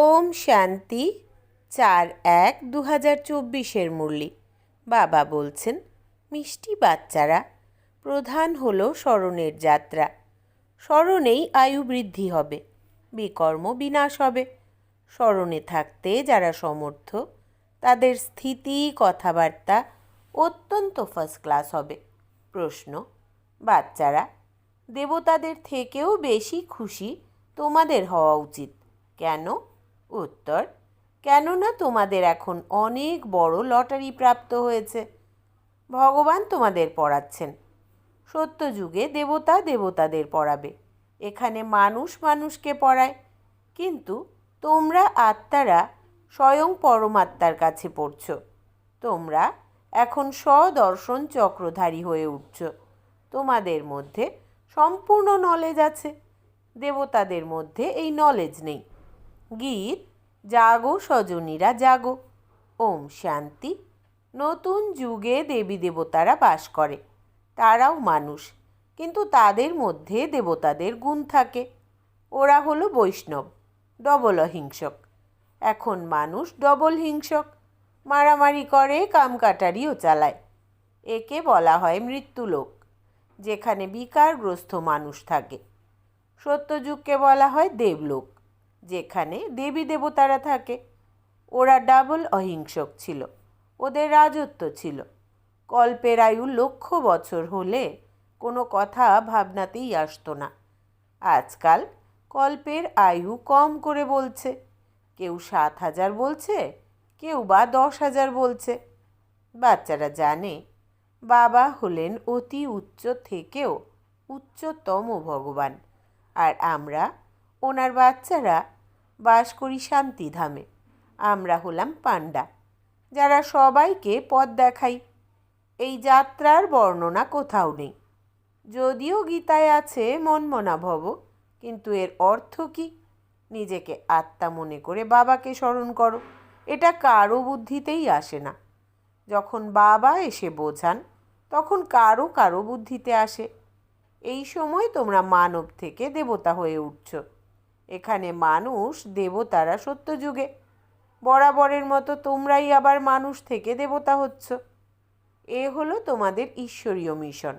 ওম শান্তি চার এক দু হাজার চব্বিশের মুরলি। বাবা বলছেন, মিষ্টি বাচ্চারা, প্রধান হলো স্মরণের যাত্রা। স্মরণেই আয়ু বৃদ্ধি হবে, বিকর্ম বিনাশ হবে। স্মরণে থাকতে যারা সমর্থ, তাদের স্থিতি, কথাবার্তা অত্যন্ত ফার্স্ট ক্লাস হবে। প্রশ্ন, বাচ্চারা, দেবতাদের থেকেও বেশি খুশি তোমাদের হওয়া উচিত। কেন? উত্তর, কেননা তোমাদের এখন অনেক বড় লটারি প্রাপ্ত হয়েছে। ভগবান তোমাদের পড়াচ্ছেন। সত্যযুগে দেবতা দেবতাদের পড়াবে। এখানে মানুষ মানুষকে পড়ায়। কিন্তু তোমরা আত্মারা স্বয়ং পরমাত্মার কাছে পড়ছ। তোমরা এখন স্বদর্শন চক্রধারী হয়ে উঠছ। তোমাদের মধ্যে সম্পূর্ণ নলেজ আছে। দেবতাদের মধ্যে এই নলেজ নেই। গীত জাগো স্বজনীরা জাগো, ওম শান্তি। নতুন যুগে দেবী দেবতারা বাস করে, তারাও মানুষ, কিন্তু তাদের মধ্যে দেবতাদের গুণ থাকে। ওরা হলো বৈষ্ণব, ডবল অহিংসক। এখন মানুষ ডবল হিংসক, মারামারি করে কামকাটারিও চালায়। একে বলা হয় মৃত্যুলোক, যেখানে বিকারগ্রস্ত মানুষ থাকে। সত্যযুগকে বলা হয় দেবলোক। যেখানে দেবী দেবতারা থাকে। ওরা ডাবল অহিংসক ছিল। ওদের রাজত্ব ছিল। কল্পের আয়ু লক্ষ বছর হলে কোনো কথা ভাবনাতেই আসতো না। আজকাল কল্পের আয়ু কম করে বলছে। কেউ সাত হাজার বলছে, কেউ বা দশ হাজার বলছে। বাচ্চারা জানে, বাবা হলেন অতি উচ্চ থেকেও উচ্চতম ভগবান। আর আমরা ওনার বাচ্চারা বাস করি শান্তিধামে। আমরা হলাম পাণ্ডা যারা সবাইকে পথ দেখাই। এই যাত্রার বর্ণনা কোথাও নেই। যদিও গীতায় আছে মনমনা ভব, কিন্তু এর অর্থ কি? নিজেকে আত্মা মনে করে বাবাকে স্মরণ করো। এটা কারও বুদ্ধিতেই আসে না। যখন বাবা এসে বোঝান, তখন কারও কারও বুদ্ধিতে আসে। এই সময় তোমরা মানব থেকে দেবতা হয়ে উঠছ। এখানে মানুষ দেবতারা সত্যযুগে। বরাবরের মতো তোমরাই আবার মানুষ থেকে দেবতা হচ্ছ। এ হলো তোমাদের ঈশ্বরীয় মিশন।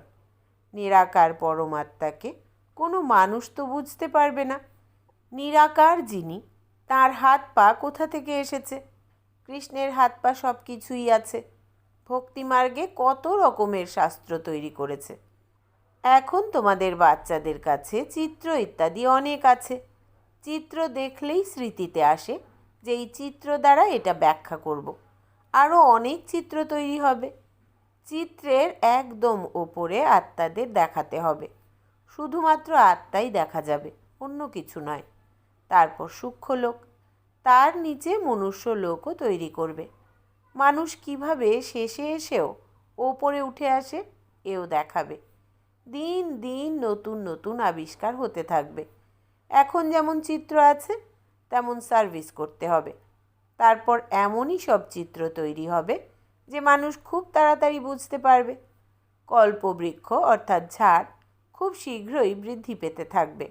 নিরাকার পরমাত্মাকে কোনো মানুষ তো বুঝতে পারবে না। নিরাকার যিনি, তার হাত পা কোথা থেকে এসেছে? কৃষ্ণের হাত পা সব কিছুই আছে ভক্তিমার্গে কত রকমের শাস্ত্র তৈরি করেছে। এখন তোমাদের বাচ্চাদের কাছে চিত্র ইত্যাদি অনেক আছে। চিত্র দেখলেই স্মৃতিতে আসে যে এই চিত্র দ্বারা এটা ব্যাখ্যা করব। আরও অনেক চিত্র তৈরি হবে। চিত্রের একদম ওপরে আত্মাদের দেখাতে হবে। শুধুমাত্র আত্মাই দেখা যাবে, অন্য কিছু নয়। তারপর সূক্ষ্ম লোক তার নিচে মনুষ্য লোকও তৈরি করবে। মানুষ কীভাবে শেষে এসেও ওপরে উঠে আসে, এও দেখাবে। দিন দিন নতুন নতুন আবিষ্কার হতে থাকবে। এখন যেমন চিত্র আছে, তেমন সার্ভিস করতে হবে। তারপর এমনই সব চিত্র তৈরি হবে যে মানুষ খুব তাড়াতাড়ি বুঝতে পারবে। কল্পবৃক্ষ অর্থাৎ ঝাড় খুব শীঘ্রই বৃদ্ধি পেতে থাকবে।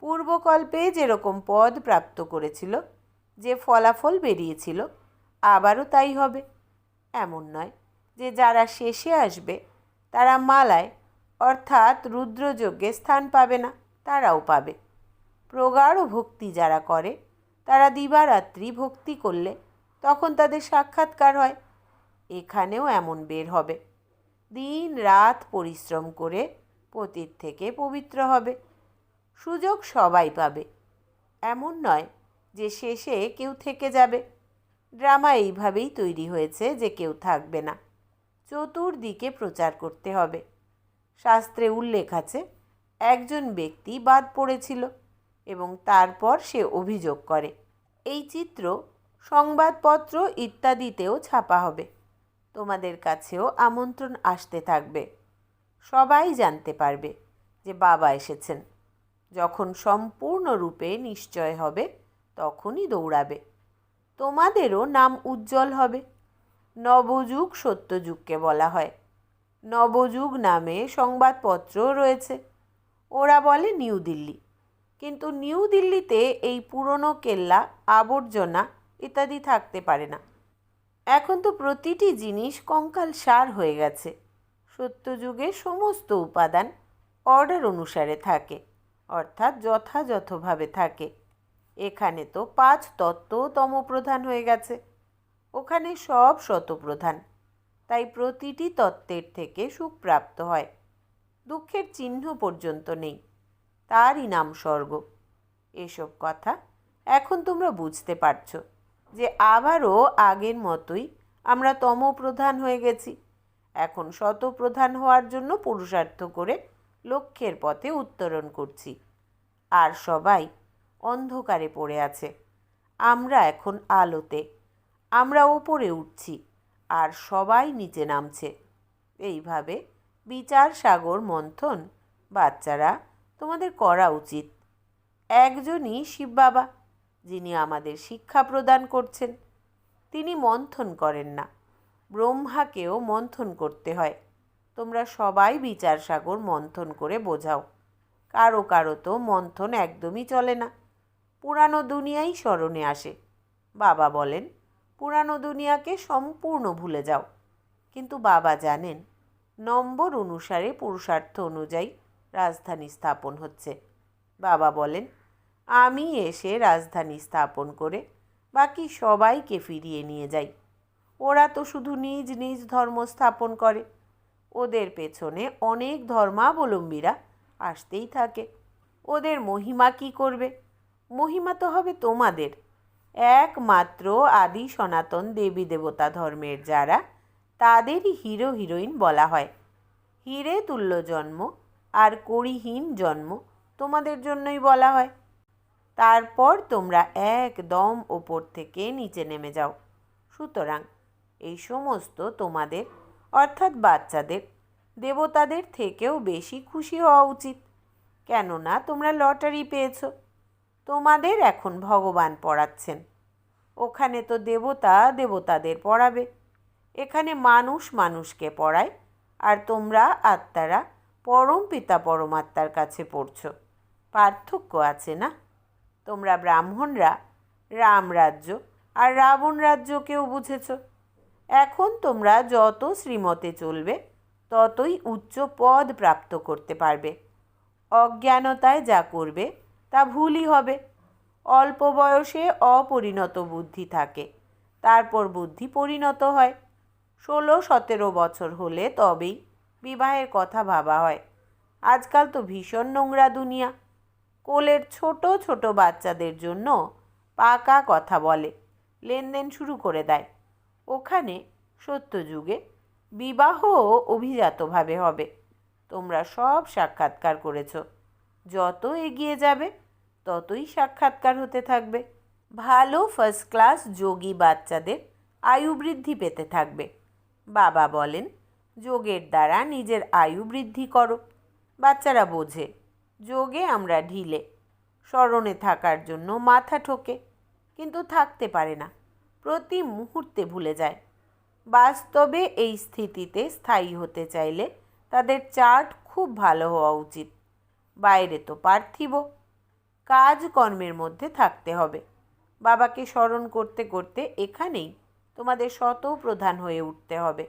পূর্বকল্পে যেরকম পদ প্রাপ্ত করেছিল, যে ফলাফল বেরিয়েছিল, আবারও তাই হবে। এমন নয় যে যারা শেষে আসবে, তারা মালায় অর্থাৎ রুদ্রযজ্ঞে স্থান পাবে না, তারাও পাবে। প্রগাঢ় ভক্তি যারা করে, তারা দিবারাত্রি ভক্তি করলে তখন তাদের সাক্ষাৎকার হয়। এখানেও এমন বের হবে। দিন রাত পরিশ্রম করে পতির থেকে পবিত্র হবে। সুযোগ সবাই পাবে। এমন নয় যে শেষে কেউ থেকে যাবে। ড্রামা এইভাবেই তৈরি হয়েছে যে কেউ থাকবে না। চতুর্দিকে প্রচার করতে হবে। শাস্ত্রে উল্লেখ আছে, একজন ব্যক্তি বাদ পড়েছিল। এবং তারপর সে অভিযোগ করে। এই চিত্র সংবাদপত্র ইত্যাদিতেও ছাপা হবে। তোমাদের কাছেও আমন্ত্রণ আসতে থাকবে। সবাই জানতে পারবে যে বাবা এসেছেন। যখন সম্পূর্ণরূপে নিশ্চয় হবে, তখনই দৌড়াবে। তোমাদেরও নাম উজ্জ্বল হবে। নবযুগ সত্যযুগকে বলা হয়। নবযুগ নামে সংবাদপত্র রয়েছে। ওরা বলে নিউ দিল্লি। কিন্তু নিউ দিল্লিতে এই পুরনো কেল্লা, আবর্জনা ইত্যাদি থাকতে পারে না। এখন তো প্রতিটি জিনিস কঙ্কাল সার হয়ে গেছে। সত্যযুগে সমস্ত উপাদান অর্ডার অনুসারে থাকে, অর্থাৎ যথাযথভাবে থাকে। এখানে তো পাঁচ তত্ত্ব তমপ্রধান হয়ে গেছে। ওখানে সব শতপ্রধান তাই প্রতিটি তত্ত্বের থেকে সুখ প্রাপ্ত হয়। দুঃখের চিহ্ন পর্যন্ত নেই। তারই নাম স্বর্গ। এসব কথা এখন তোমরা বুঝতে পারছ যে আবারও আগের মতোই আমরা তমপ্রধান হয়ে গেছি। এখন শতপ্রধান হওয়ার জন্য পুরুষার্থ করে লক্ষ্যের পথে উত্তরণ করছি। আর সবাই অন্ধকারে পড়ে আছে। আমরা এখন আলোতে। আমরা ওপরে উঠছি আর সবাই নিচে নামছে। এইভাবে বিচার সাগর মন্থন বাচ্চারা তোমাদের করা উচিত। একজনই শিব বাবা, যিনি আমাদের শিক্ষা প্রদান করছেন। তিনি মন্থন করেন না। ব্রহ্মাকেও মন্থন করতে হয়। তোমরা সবাই বিচার সাগর মন্থন করে বোঝাও। কারও কারও তো মন্থন একদমই চলে না। পুরানো দুনিয়াই স্মরণে আসে। বাবা বলেন, পুরানো দুনিয়াকে সম্পূর্ণ ভুলে যাও। কিন্তু বাবা জানেন, নম্বর অনুসারে পুরুষার্থ অনুযায়ী রাজধানী স্থাপন হচ্ছে। বাবা বলেন, আমি এসে রাজধানী স্থাপন করে বাকি সবাইকে ফিরিয়ে নিয়ে যাই। ওরা তো শুধু নিজ নিজ ধর্ম স্থাপন করে। ওদের পেছনে অনেক ধর্মাবলম্বীরা আসতেই থাকে। ওদের মহিমা কি করবে? মহিমা তো হবে তোমাদের। একমাত্র আদি সনাতন দেবী দেবতা ধর্মের যারা, তাদেরই হিরো হিরোইন বলা হয়। হিরে তুল্য জন্ম আর করিহীন জন্ম তোমাদের জন্যই বলা হয়। তারপর তোমরা একদম ওপর থেকে নিচে নেমে যাও। সুতরাং এই সমস্ত তোমাদের, অর্থাৎ বাচ্চাদের, দেবতাদের থেকেও বেশি খুশি হওয়া উচিত। কেননা তোমরা লটারি পেয়েছ। তোমাদের এখন ভগবান পড়াচ্ছেন। ওখানে তো দেবতা দেবতাদের পড়াবে। এখানে মানুষ মানুষকে পড়ায়। আর তোমরা আত্মারা পরম পিতা পরমাত্মার কাছে পড়ছো। পার্থক্য আছে না? তোমরা ব্রাহ্মণরা, রাম রাজ্য আর রাবণ রাজ্যকেও বুঝেছ। এখন তোমরা যত শ্রীমতে চলবে, ততই উচ্চ পদ প্রাপ্ত করতে পারবে। অজ্ঞানতায় যা করবে, তা ভুলই হবে। অল্প বয়সে অপরিণত বুদ্ধি থাকে, তারপর বুদ্ধি পরিণত হয়। ষোলো সতেরো বছর হলে তবেই বিবাহের কথা ভাবা হয়। আজকাল তো ভীষণ নোংরা দুনিয়া। কোলের ছোট ছোট বাচ্চাদের জন্য পাকা কথা বলে, লেনদেন শুরু করে দেয়। ওখানে সত্যযুগে বিবাহ অভিজাতভাবে হবে। তোমরা সব সাক্ষাৎকার করেছ। যত এগিয়ে যাবে, ততই সাক্ষাৎকার হতে থাকবে। ভালো ফার্স্ট ক্লাস যোগী বাচ্চাদের আয়ু বৃদ্ধি পেতে থাকবে। বাবা বলেন যোগের দ্বারা নিজের আয়ু বৃদ্ধি করো। বাচ্চারা বোঝে, যোগে আমরা ঢিলে, স্মরণে থাকার জন্য মাথা ঠোকে, কিন্তু থাকতে পারে না, প্রতি মুহূর্তে ভুলে যায়। বাস্তবে এই স্থিতিতে স্থায়ী হতে চাইলে তাদের চার্ট খুব ভালো হওয়া উচিত। বাইরে তো পার্থিব, কাজকর্মের মধ্যে থাকতে হবে। বাবাকে স্মরণ করতে করতে এখানেই তোমাদের শত প্রধান হয়ে উঠতে হবে।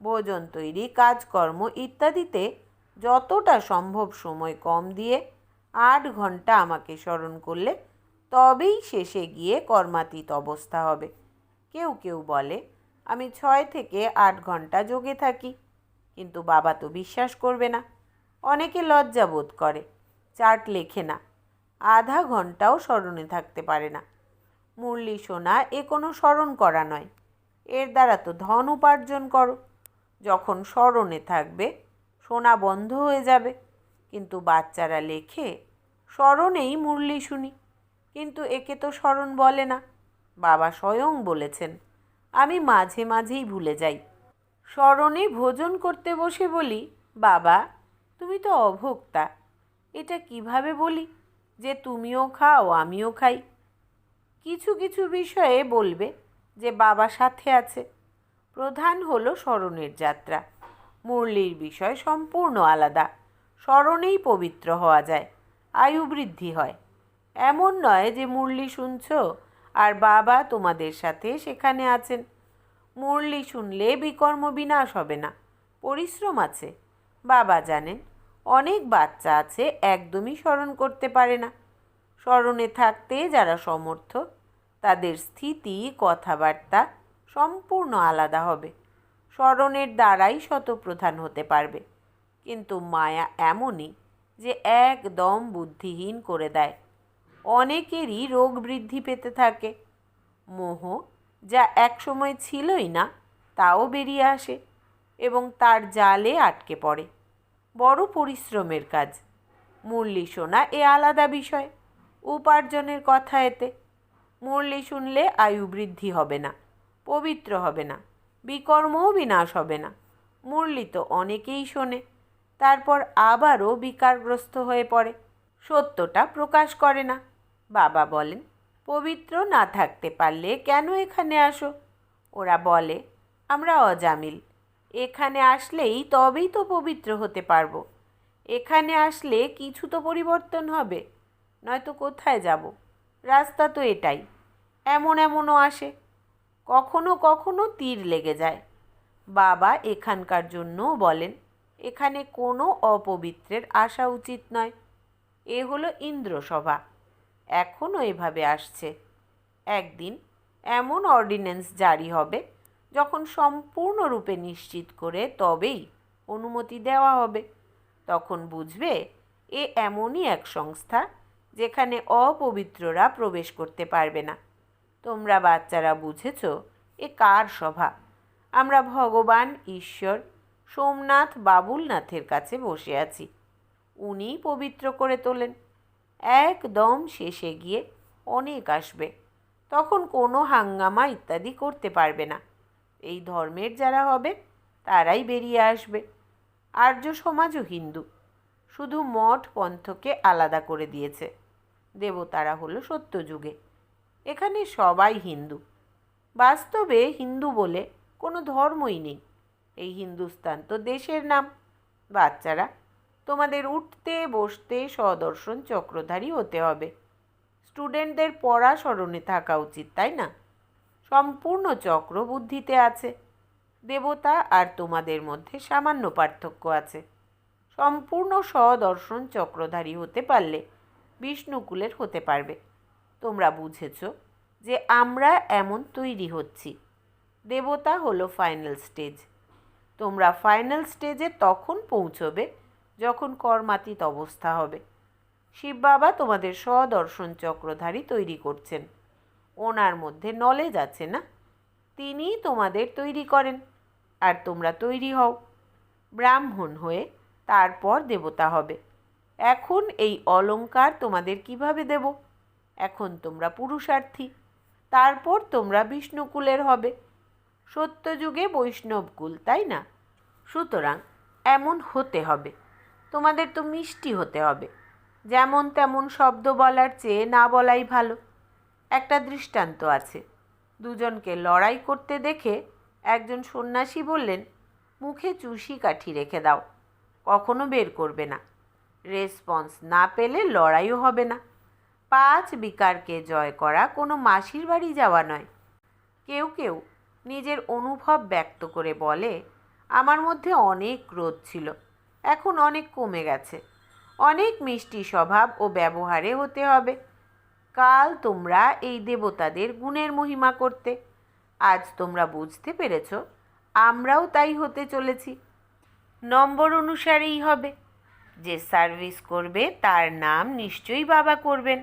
ভোজন তৈরি, কাজকর্ম ইত্যাদিতে যতটা সম্ভব সময় কম দিয়ে আট ঘণ্টা আমাকে স্মরণ করলে তবেই শেষে গিয়ে কর্মাতীত অবস্থা হবে। কেউ কেউ বলে, আমি ছয় থেকে আট ঘণ্টা যোগে থাকি। কিন্তু বাবা তো বিশ্বাস করবে না। অনেকে লজ্জা বোধ করে চার্ট লেখে না, আধা ঘন্টাও স্মরণে থাকতে পারে না। মুরলি সোনা, এ কোনো স্মরণ করা নয়। এর দ্বারা তো ধন উপার্জন করো। যখন স্মরণে থাকবে শোনা বন্ধ হয়ে যাবে। কিন্তু বাচ্চারা লেখে, স্মরণেই মুরলি শুনি কিন্তু একে তো স্মরণ বলে না। বাবা স্বয়ং বলেছেন, আমি মাঝে মাঝেই ভুলে যাই। স্মরণে ভোজন করতে বসে বলি, বাবা, তুমি তো অভোক্তা। এটা কীভাবে বলি যে তুমিও খাও, আমিও খাই কিছু কিছু বিষয়ে বলবে যে বাবা সাথে আছে। প্রধান হলো স্মরণের যাত্রা। মুরলির বিষয় সম্পূর্ণ আলাদা। স্মরণেই পবিত্র হওয়া যায়, আয়ু বৃদ্ধি হয়। এমন নয় যে মুরলি শুনছ আর বাবা তোমাদের সাথে সেখানে আছেন। মুরলি শুনলে বিকর্ম বিনাশ হবে না, পরিশ্রম আছে। বাবা জানেন, অনেক বাচ্চা আছে একদমই স্মরণ করতে পারে না। স্মরণে থাকতে যারা সমর্থ, তাদের স্থিতি, কথাবার্তা সম্পূর্ণ আলাদা হবে। স্মরণের দ্বারাই শতপ্রধান হতে পারবে। কিন্তু মায়া এমনই যে একদম বুদ্ধিহীন করে দেয়। অনেকেরই রোগ বৃদ্ধি পেতে থাকে। মোহ যা একসময় ছিলই না, তাও বেরিয়ে আসে এবং তার জালে আটকে পড়ে। বড় পরিশ্রমের কাজ। মুরলি শোনা এ আলাদা বিষয়। উপার্জনের কথা এতে। মুরলি শুনলে আয়ু বৃদ্ধি হবে না। পবিত্র হবে না, বিকর্মও বিনাশ হবে না। মুরলি তো অনেকেই শোনে, তারপর আবারও বিকারগ্রস্ত হয়ে পড়ে। সত্যটা প্রকাশ করে না। বাবা বলেন, পবিত্র না থাকতে পারলে কেন এখানে আসো? ওরা বলে, আমরা অজামিল। এখানে আসলেই তবেই তো পবিত্র হতে পারব। এখানে আসলে কিছু তো পরিবর্তন হবে, নয়তো কোথায় যাব? রাস্তা তো এটাই, এমন এমনও আসে। কখনো কখনো তীর লেগে যায়। বাবা এখানকার জন্যও বলেন, এখানে কোনো অপবিত্রের আসা উচিত নয়। এ হলো ইন্দ্রসভা। এখনও এভাবে আসছে। একদিন এমন অর্ডিন্যান্স জারি হবে, যখন সম্পূর্ণরূপে নিশ্চিত করে তবেই অনুমতি দেওয়া হবে। তখন বুঝবে এ এমনই এক সংস্থা, যেখানে অপবিত্ররা প্রবেশ করতে পারবে না। তোমরা বাচ্চারা বুঝেছ এ কার সভা আমরা ভগবান, ঈশ্বর, সোমনাথ, বাবুলনাথের কাছে বসে আছি। উনিই পবিত্র করে তোলেন। একদম শেষে গিয়ে অনেক আসবে। তখন কোনো হাঙ্গামা ইত্যাদি করতে পারবে না। এই ধর্মের যারা হবে, তারাই বেরিয়ে আসবে। আর্য সমাজও হিন্দু। শুধু মঠ পন্থকে আলাদা করে দিয়েছে। দেবতারা হলো সত্যযুগে। এখানে সবাই হিন্দু। বাস্তবে হিন্দু বলে কোনো ধর্মই নেই এই হিন্দুস্তান। তো দেশের নাম, বাচ্চারা, তোমাদের উঠতে, বসতে সদর্শন চক্রধারী হতে হবে। স্টুডেন্টদের পড়া স্মরণে থাকা উচিত, তাই না? সম্পূর্ণ চক্র বুদ্ধিতে আছে। দেবতা আর তোমাদের মধ্যে সামান্য পার্থক্য আছে। সম্পূর্ণ সদর্শন চক্রধারী হতে পারলে বিষ্ণুকুলের হতে পারবে। তোমরা বুঝেছ যে আমরা এমন তৈরি হচ্ছি। দেবতা হলো ফাইনাল স্টেজ তোমরা ফাইনাল স্টেজে তখন পৌঁছবে যখন কর্মাতীত অবস্থা হবে। শিব বাবা তোমাদের স্বদর্শন চক্রধারী তৈরি করছেন। ওনার মধ্যে নলেজ আছে না? তিনিই তোমাদের তৈরি করেন আর তোমরা তৈরি হও। ব্রাহ্মণ হয়ে তারপর দেবতা হবে। এখন এই অলংকার তোমাদের কীভাবে দেব? এখন তোমরা পুরুষার্থী, তারপর তোমরা বিষ্ণুকুলের হবে। সত্যযুগে বৈষ্ণবকুল তাই না? সুতরাং এমন হতে হবে। তোমাদের তো মিষ্টি হতে হবে। যেমন তেমন শব্দ বলার চেয়ে না বলাই ভালো। একটা দৃষ্টান্ত আছে। দুজনকে লড়াই করতে দেখে একজন সন্ন্যাসী বললেন, মুখে চুষি কাঠি রেখে দাও। কখনো বের করবে না। রেসপন্স না পেলে লড়াইও হবে না। পাঁচ বিকারকে জয় করা কোনো মাসির বাড়ি যাওয়া নয়। কেউ কেউ নিজের অনুভব ব্যক্ত করে বলে, আমার মধ্যে অনেক ক্রোধ ছিল, এখন অনেক কমে গেছে। অনেক মিষ্টি স্বভাব ও ব্যবহারে হতে হবে। কাল তোমরা এই দেবতাদের গুণের মহিমা করতে। আজ তোমরা বুঝতে পেরেছ, আমরাও তাই হতে চলেছি। নম্বর অনুসারেই হবে। যে সার্ভিস করবে তার নাম নিশ্চয়ই বাবা করবেন।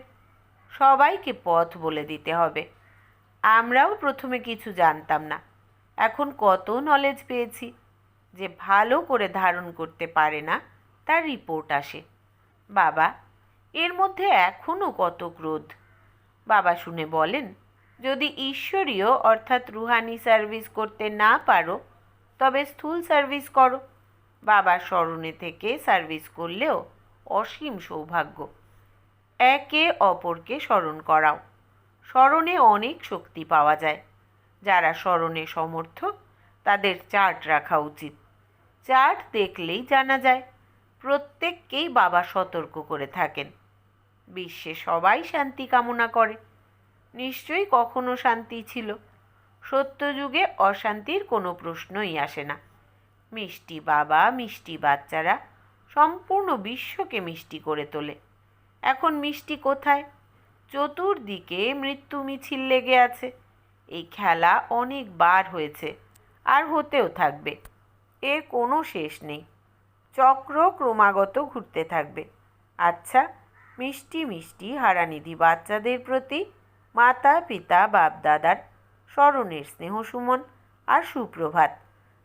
সবাইকে পথ বলে দিতে হবে। আমরাও প্রথমে কিছু জানতাম না। এখন কত নলেজ পেয়েছি। যে ভালো করে ধারণ করতে পারে না, তার রিপোর্ট আসে। বাবা, এর মধ্যে এখনও কত ক্রোধ? বাবা শুনে বলেন, যদি ঈশ্বরীয় অর্থাৎ রুহানি সার্ভিস করতে না পারো, তবে স্থূল সার্ভিস করো। বাবার স্মরণে থেকে সার্ভিস করলেও অসীম সৌভাগ্য। একে অপরকে স্মরণ করাও। স্মরণে অনেক শক্তি পাওয়া যায়। যারা স্মরণে সমর্থ তাদের চার্ট রাখা উচিত। চার্ট দেখলেই জানা যায়, প্রত্যেককেই বাবা সতর্ক করে থাকেন। বিশ্বে সবাই শান্তি কামনা করে। নিশ্চয়ই কখনো শান্তি ছিল। সত্যযুগে অশান্তির কোনো প্রশ্নই আসে না। মিষ্টি বাবা, মিষ্টি বাচ্চারা সম্পূর্ণ বিশ্বকে মিষ্টি করে তোলে। এখন মিষ্টি কোথায়? চতুর্দিকে মৃত্যু মিছিল লেগে আছে। এই খেলা অনেকবার হয়েছে, আর হতেও থাকবে। এর কোনো শেষ নেই। চক্র ক্রমাগত ঘুরতে থাকবে। আচ্ছা মিষ্টি মিষ্টি হারানিধি বাচ্চাদের প্রতি মাতা, পিতা, বাপদাদার স্মরণের স্নেহ সুমন আর সুপ্রভাত।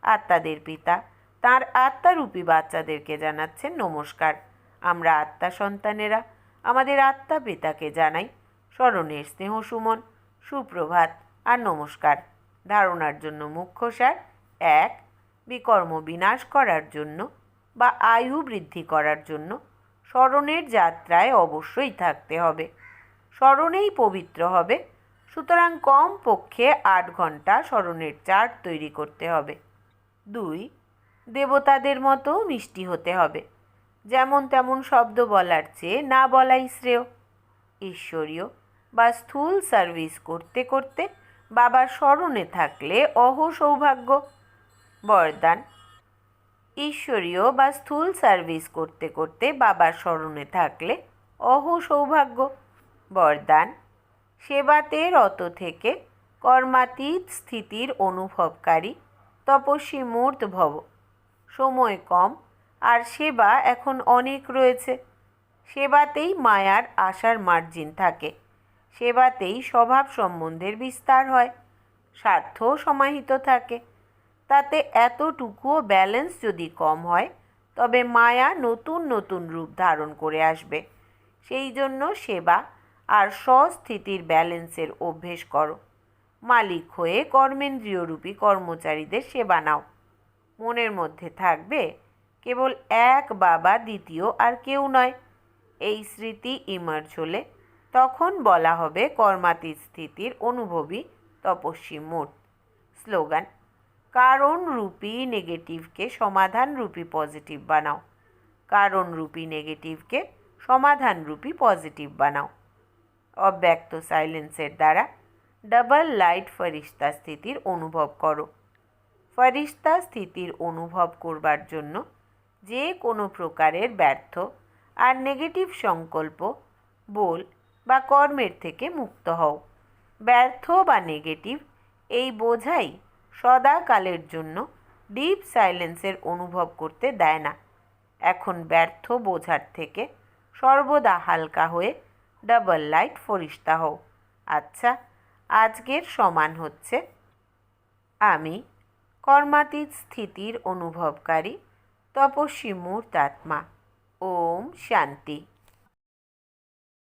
আত্মাদের পিতা, তার আত্মারূপী বাচ্চাদেরকে জানাচ্ছেন নমস্কার। আমরা আত্মা সন্তানেরা। আমাদের আত্মা পিতাকে জানাই। স্মরণের স্নেহ সুমন, সুপ্রভাত আর নমস্কার। ধারণার জন্য মুখ্য সার এক, বিকর্ম বিনাশ করার জন্য বা আয়ু বৃদ্ধি করার জন্য স্মরণের যাত্রায় অবশ্যই থাকতে হবে। স্মরণেই পবিত্র হবে, সুতরাং কম পক্ষে আট ঘণ্টা স্মরণের চার্ট তৈরি করতে হবে। দুই, দেবতাদের মতো মিষ্টি হতে হবে। যেমন তেমন শব্দ বলার চেয়ে না বলাই শ্রেয়। ঈশ্বরীয় বা স্থূল সার্ভিস করতে করতে বাবার স্মরণে থাকলে অহ সৌভাগ্য বরদান। ঈশ্বরীয় বা স্থূল সার্ভিস করতে করতে বাবার স্মরণে থাকলে অহ সৌভাগ্য বরদান। সেবাতে রত থেকে কর্মাতীত স্থিতির অনুভবকারী তপস্বী মূর্ত ভব। সময় কম আর সেবা এখন অনেক রয়েছে। সেবাতেই মায়ার আশার মার্জিন থাকে। সেবাতেই স্বভাব সম্বন্ধের বিস্তার হয়। স্বার্থও সমাহিত থাকে। তাতে এতটুকুও ব্যালেন্স যদি কম হয়, তবে মায়া নতুন নতুন রূপ ধারণ করে আসবে। সেই জন্য সেবা আর স্বস্থিতির ব্যালেন্সের অভ্যেস করো। মালিক হয়ে কর্মেন্দ্রিয়রূপী কর্মচারীদের সেবা নাও। মনের মধ্যে থাকবে কেবল এক বাবা দ্বিতীয় আর কেউ নয়। এই স্মৃতি ইমার্জ হলে তখন বলা হবে কর্মাতীত স্থিতির অনুভবী তপস্বী মোট। স্লোগান, কারণ রূপী নেগেটিভকে সমাধান রূপী পজিটিভ বানাও। কারণ রূপী নেগেটিভকে সমাধান রূপী পজিটিভ বানাও। অব্যক্ত সাইলেন্সের দ্বারা ডাবল লাইট ফরিস্তা স্থিতির অনুভব করো। ফরিস্তা স্থিতির অনুভব করবার জন্য যে কোনো প্রকারের ব্যর্থ আর নেগেটিভ সংকল্প, বল বা কর্মের থেকে মুক্ত হও। ব্যর্থ বা নেগেটিভ এই বোঝাই সদাকালের জন্য ডিপ সাইলেন্সের অনুভব করতে দেয় না। এখন ব্যর্থ বোঝার থেকে সর্বদা হালকা হয়ে ডাবল লাইট ফরিস্তা হও। আচ্ছা আজকের সমান হচ্ছে, আমি কর্মাতীত স্থিতির অনুভবকারী তপস্বী মূর্তাত্মা। ওম শান্তি।